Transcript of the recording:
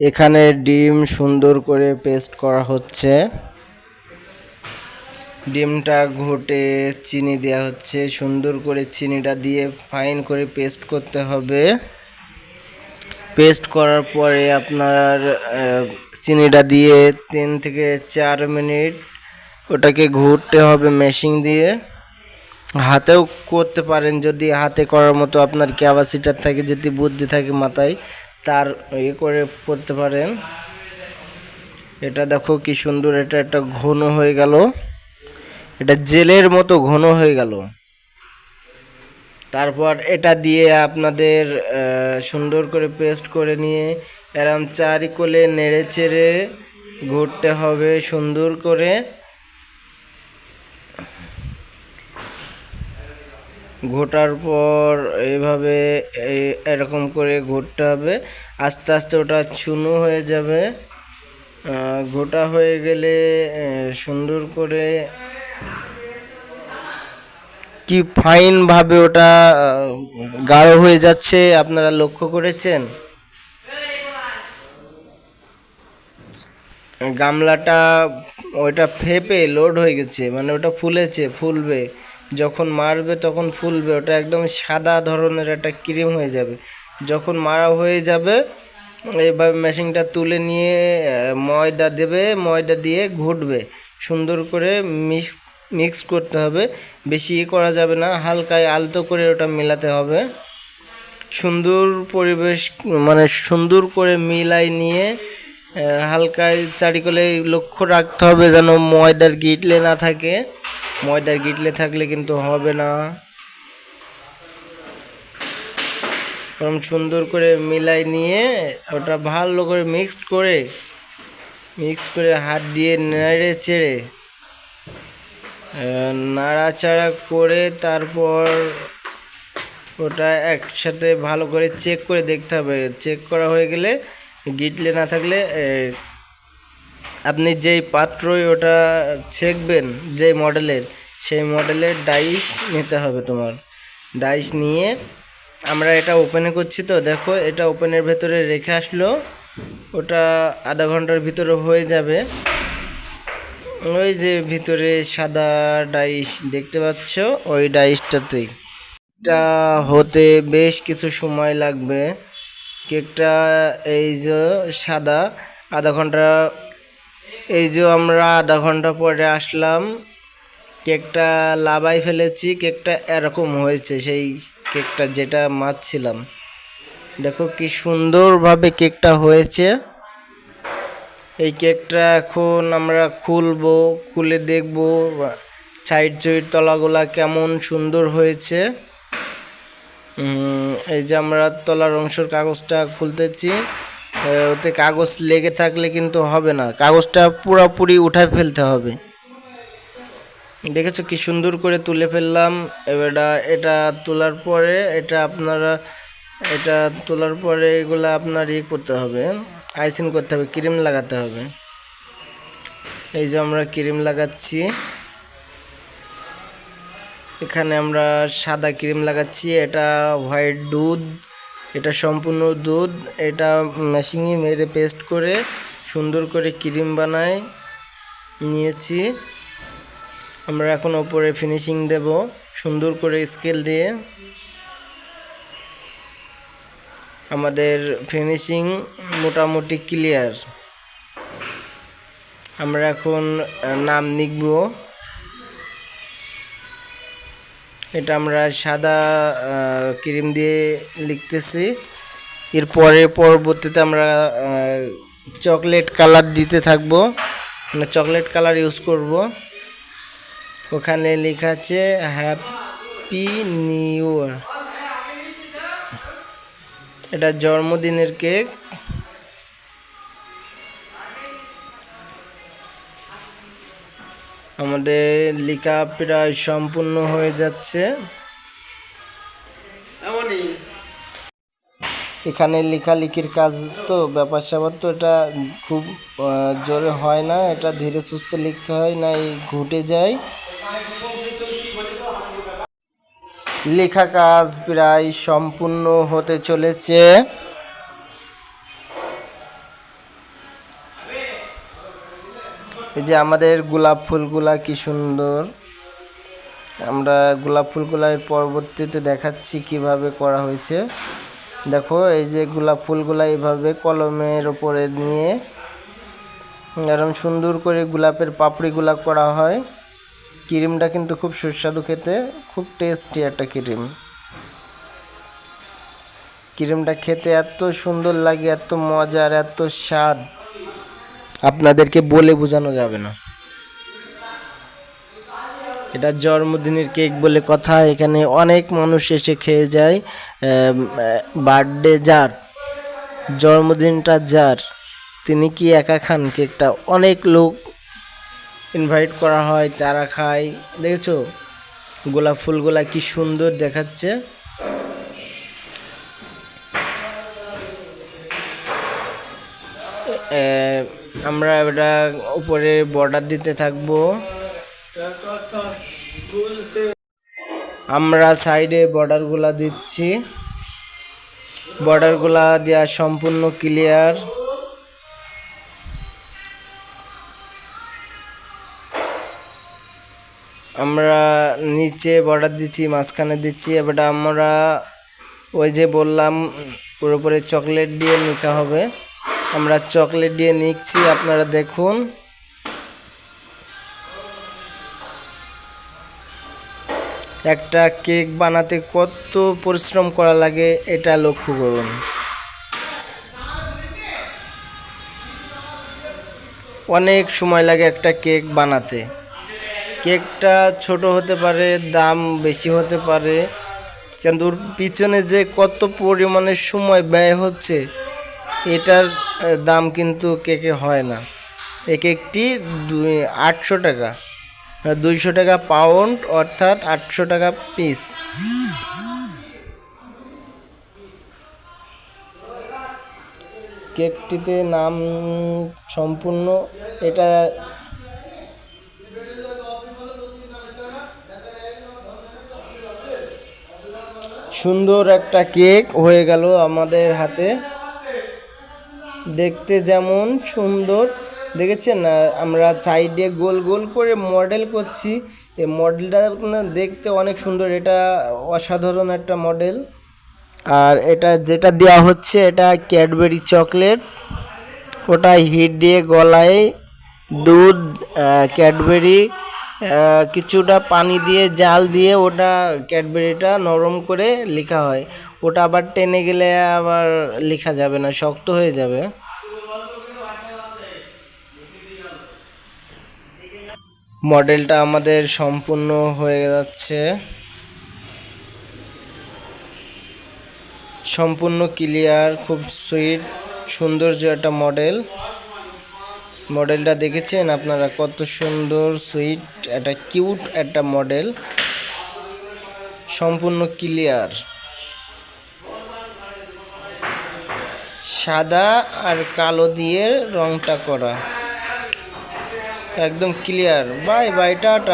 এখানে ডিম সুন্দর করে পেস্ট করা হচ্ছে। ডিমটা ঘুটে চিনি দেওয়া হচ্ছে। সুন্দর করে চিনিটা দিয়ে ফাইন করে পেস্ট করতে হবে। পেস্ট করার পরে আপনার চিনিটা দিয়ে তিন থেকে চার মিনিট ওটাকে ঘুরতে হবে মেশিন দিয়ে। হাতেও করতে পারেন যদি হাতে করার মতো আপনার ক্যাপাসিটার থাকে, যদি বুদ্ধি থাকে মাথায় তার ইয়ে করে করতে পারেন। এটা দেখো কি সুন্দর, এটা একটা ঘন হয়ে গেল। এটা জেলের মতো ঘন হয়ে গেল। তারপর এটা দিয়ে আপনাদের সুন্দর করে পেস্ট করে নিয়ে এরম চারি কোলে নেড়ে চেড়ে ঘুরতে হবে, সুন্দর করে। ঘোটার পর এইভাবে এরকম করে ঘুরতে হবে। আস্তে আস্তে ওটা চুনো হয়ে যাবে। ঘোটা হয়ে গেলে সুন্দর করে কি ফাইন ভাবে ওটা গাঢ় হয়ে যাচ্ছে আপনারা লক্ষ্য করেছেন? গামলাটা ওইটা ফেপে লোড হয়ে গেছে মানে ওটা ফুলেছে, ফুলবে। যখন মারবে তখন ফুলবে, ওটা একদম সাদা ধরনের একটা ক্রিম হয়ে যাবে। যখন মারা হয়ে যাবে এইভাবে মেশিনটা তুলে নিয়ে ময়দা দেবে, ময়দা দিয়ে ঘুটবে। সুন্দর করে মিক্স মিক্স করতে হবে, বেশি করা যাবে না, হালকায় আলতো করে ওটা মেলাতে হবে। সুন্দর পরিবেশ মানে সুন্দর করে মিলাই নিয়ে হালকায় চারিকলে লক্ষ্য রাখতে হবে যেন ময়দার গিটলে না থাকে। ময়দার গিটলে থাকলে কিন্তু হবে না। এরকম সুন্দর করে মিলাই নিয়ে ওটা ভালো করে মিক্সড করে মিক্স করে হাত দিয়ে নেড়ে চেড়ে নাড়াচাড়া করে তারপর ওটা একসাথে ভালো করে চেক করে দেখতে হবে। চেক করা হয়ে গেলে গিটলে না থাকলে আপনি যেই পাত্রই ওটা ছেঁকবেন, যেই মডেলের, সেই মডেলের ডাইস নিতে হবে তোমার। ডাইস নিয়ে আমরা এটা ওপেনে করছি তো, দেখো এটা ওপেনের ভেতরে রেখে আসলো, ওটা আধা ঘণ্টার ভিতরে হয়ে যাবে। ওই যে ভিতরে সাদা ডাইস দেখতে পাচ্ছ, ওই ডাইসটাতেই। এটা হতে বেশ কিছু সময় লাগবে। কেকটা এই যে সাদা, আধা ঘণ্টা এই যে আমরা আধা ঘণ্টা পরে আসলাম, কেকটা লাবাই ফেলেছি, কেকটা এরকম হয়েছে, সেই কেকটা যেটা মারছিলাম। দেখো কি সুন্দরভাবে কেকটা হয়েছে। এই কেকটা এখন আমরা খুলবো, খুলে দেখব, সাইড চইড তলাগুলা কেমন সুন্দর হয়েছে। এই যে আমরা তলার অংশের কাগজটা খুলতেছি। ওতে কাগজ লেগে থাকলে কিন্তু হবে না। কাগজটা পুরোপুরি উঠায় ফেলতে হবে। দেখেছ কি সুন্দর করে তুলে ফেললাম। এবার এটা তোলার পরে এটা আপনারা, এটা তোলার পরে এগুলো আপনার ইয়ে করতে হবে আইসিং করতে হবে, ক্রিম লাগাতে হবে। এই যে আমরা ক্রিম লাগাচ্ছি। এখানে আমরা সাদা ক্রিম লাগাচ্ছি, এটা হোয়াইট দুধ। এটা সম্পূর্ণ দুধ, এটা মেশিনে মেরে পেস্ট করে সুন্দর করে ক্রিম বানায় নিয়েছি। আমরা এখন ওপরে ফিনিশিং দেব, সুন্দর করে স্কেল দিয়ে। আমাদের ফিনিশিং মোটামুটি ক্লিয়ার আমরা এখন নাম লিখব। এটা আমরা সাদা ক্রিম দিয়ে লিখতেছি। এরপরে পরবর্তীতে আমরা চকলেট কালার দিতে থাকব। মানে চকলেট কালার ইউজ করব। ওখানে লেখা আছে, হ্যাপি নিউ ইয়ার। এটা জন্মদিনের কেক। আমাদের লেখা প্রায় সম্পূর্ণ হয়ে যাচ্ছে। এখানে লেখালেখির কাজ তো ব্যাপার স্যাপার তো এটা খুব জোরে হয় না এটা ধীরে সুস্থে লিখতে হয় না এই ঘুটে যায়। লেখা কাজ প্রায় সম্পূর্ণ হতে চলেছে। এই যে আমাদের গোলাপ ফুলগুলা কি সুন্দর। আমরা গোলাপ ফুলগুলা এর পরবর্তীতে দেখাচ্ছি কীভাবে করা হয়েছে। দেখো, এই যে গোলাপ ফুলগুলা এইভাবে কলমের ওপরে নিয়ে এরকম সুন্দর করে গোলাপের পাপড়িগুলা করা হয়। ক্রিমটা কিন্তু খুব সুস্বাদু খেতে, খুব টেস্টি একটা ক্রিম। ক্রিমটা খেতে এত সুন্দর লাগে, এত মজার, এত স্বাদ। আপনাদেরকে বলে বোঝানো যাবে না। এটা জন্মদিনের কেক বলে কথা। এখানে অনেক মানুষ এসে খেয়ে যায়। বার্থডে যার, জন্মদিনটা যার, তিনি কি একা খান কেকটা? অনেক লোক ইনভাইট করা হয়, তারা খায়। দেখেছ? গোলাপ ফুলগুলা কি সুন্দর দেখাচ্ছে। আমরা এটা উপরে বর্ডার দিতে থাকব। আমরা সাইডে বর্ডারগুলা দিচ্ছি। বর্ডারগুলা দেওয়া সম্পূর্ণ ক্লিয়ার আমরা নিচে বর্ডার দিচ্ছি, মাঝখানে দিচ্ছি। এবার আমরা ওই যে বললাম, ওর উপরে চকলেট দিয়ে নিখা হবে। আমরা চকলেট দিয়ে নিচ্ছি, আপনারা দেখুন। একটা কেক বানাতে কত পরিশ্রম করা লাগে, এটা লক্ষ্য করুন। অনেক সময় লাগে একটা কেক বানাতে। কেকটা ছোট হতে পারে, দাম বেশি হতে পারে, কিন্তু পিছনে যে কত পরিমাণে সময় ব্যয় হচ্ছে, এটার দাম কিন্তু কেকে হয় না। কেকটি দুই, আটশো টাকা। দুইশো টাকা পাউন্ড অর্থাৎ আটশো টাকা পিস। কেকটিতে নাম সম্পূর্ণ এটা সুন্দর একটা কেক হয়ে গেল আমাদের হাতে। দেখতে যেমন সুন্দর। দেখেছেন না? আমরা সাইডে গোল গোল করে মডেল করছি। এই মডেলটা দেখতে অনেক সুন্দর। এটা অসাধারণ একটা মডেল আর এটা যেটা দেওয়া হচ্ছে, এটা ক্যাডবেরি চকলেট ওটা হিট দিয়ে গলায় দুধ ক্যাডবেরি কিছুটা পানি দিয়ে, জাল দিয়ে ওটা ক্যাডবেরিটা নরম করে লেখা হয়। ওটা আবার টেনে গেলে আবার লেখা যাবে না, শক্ত হয়ে যাবে। মডেলটা আমাদের সম্পূর্ণ হয়ে যাচ্ছে। সম্পূর্ণ ক্লিয়ার, খুব সুইট, সৌন্দর্য একটা মডেল। মডেলটা দেখেছেন? আপনারা কত সুন্দর, সুইট, একটা কিউট একটা মডেল। সম্পূর্ণ ক্লিয়ার। সাদা আর কালো দিয়ে রংটা করা। একদম ক্লিয়ার। Bye bye, tata.